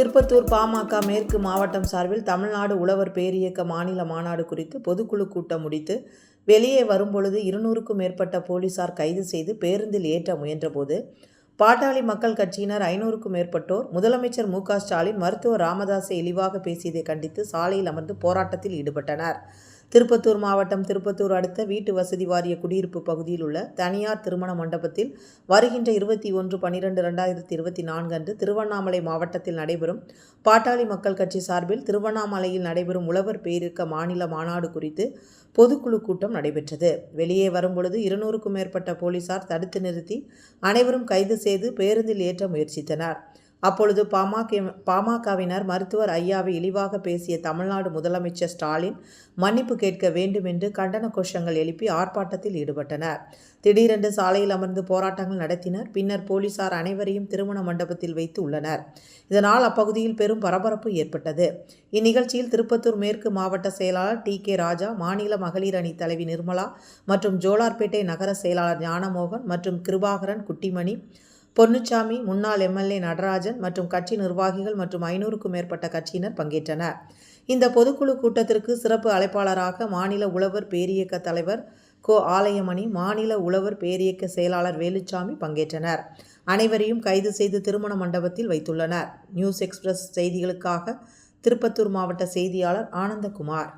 திருப்பத்தூர் பாமக மேற்கு மாவட்டம் சார்பில் தமிழ்நாடு உழவர் பேரியக்க மாநில மாநாடு குறித்து பொதுக்குழு கூட்டம் முடித்து வெளியே வரும்பொழுது இருநூறுக்கும் மேற்பட்ட போலீசார் கைது செய்து பேருந்தில் ஏற்ற முயன்றபோது பாட்டாளி மக்கள் கட்சியினர் ஐநூறுக்கும் மேற்பட்டோர் முதலமைச்சர் மு ஸ்டாலின் மருத்துவர் ராமதாஸை இழிவாக பேசியதை கண்டித்து சாலையில் அமர்ந்து போராட்டத்தில் ஈடுபட்டனர். திருப்பத்தூர் மாவட்டம் திருப்பத்தூர் அடுத்த வீட்டு வசதி வாரிய குடியிருப்பு பகுதியில் உள்ள தனியார் திருமண மண்டபத்தில் வருகின்ற இருபத்தி ஒன்று பனிரெண்டு ரெண்டாயிரத்தி இருபத்தி நான்கு அன்று திருவண்ணாமலை மாவட்டத்தில் நடைபெறும் பாட்டாளி மக்கள் கட்சி சார்பில் திருவண்ணாமலையில் நடைபெறும் உழவர் பேரிக்க மாநில மாநாடு குறித்து பொதுக்குழு கூட்டம் நடைபெற்றது. வெளியே வரும்பொழுது இருநூறுக்கும் மேற்பட்ட போலீசார் தடுத்து நிறுத்தி அனைவரும் கைது செய்து பேருந்தில் ஏற்ற முயற்சித்தனர். அப்பொழுது பாமக பாமகவினர் மருத்துவர் ஐயாவை இழிவாக பேசிய தமிழ்நாடு முதலமைச்சர் ஸ்டாலின் மன்னிப்பு கேட்க வேண்டும் என்று கண்டன கோஷங்கள் எழுப்பி ஆர்ப்பாட்டத்தில் ஈடுபட்டனர். திடீரென்று சாலையில் அமர்ந்து போராட்டங்கள் நடத்தினர். பின்னர் போலீசார் அனைவரையும் திருமண மண்டபத்தில் வைத்து உள்ளனர். இதனால் அப்பகுதியில் பெரும் பரபரப்பு ஏற்பட்டது. இந்நிகழ்ச்சியில் திருப்பத்தூர் மேற்கு மாவட்ட செயலாளர் டி. கே. ராஜா மாநில மகளிர் அணி தலைவி நிர்மலா மற்றும் ஜோலார்பேட்டை நகர செயலாளர் ஞானமோகன் மற்றும் கிருபாகரன் குட்டிமணி பொன்னுச்சாமி முன்னாள் எம்எல்ஏ நடராஜன் மற்றும் கட்சி நிர்வாகிகள் மற்றும் ஐநூறுக்கும் மேற்பட்ட கட்சியினர் பங்கேற்றனர். இந்த பொதுக்குழு கூட்டத்திற்கு சிறப்பு அழைப்பாளராக மாநில உழவர் பேரியக்க தலைவர் கோ. ஆலயமணி மாநில உழவர் பேரியக்க செயலாளர் வேலுச்சாமி பங்கேற்றனர். அனைவரையும் கைது செய்து திருமண மண்டபத்தில் வைத்துள்ளனர். நியூஸ் எக்ஸ்பிரஸ் செய்திகளுக்காக திருப்பத்தூர் மாவட்ட செய்தியாளர் ஆனந்தகுமார்.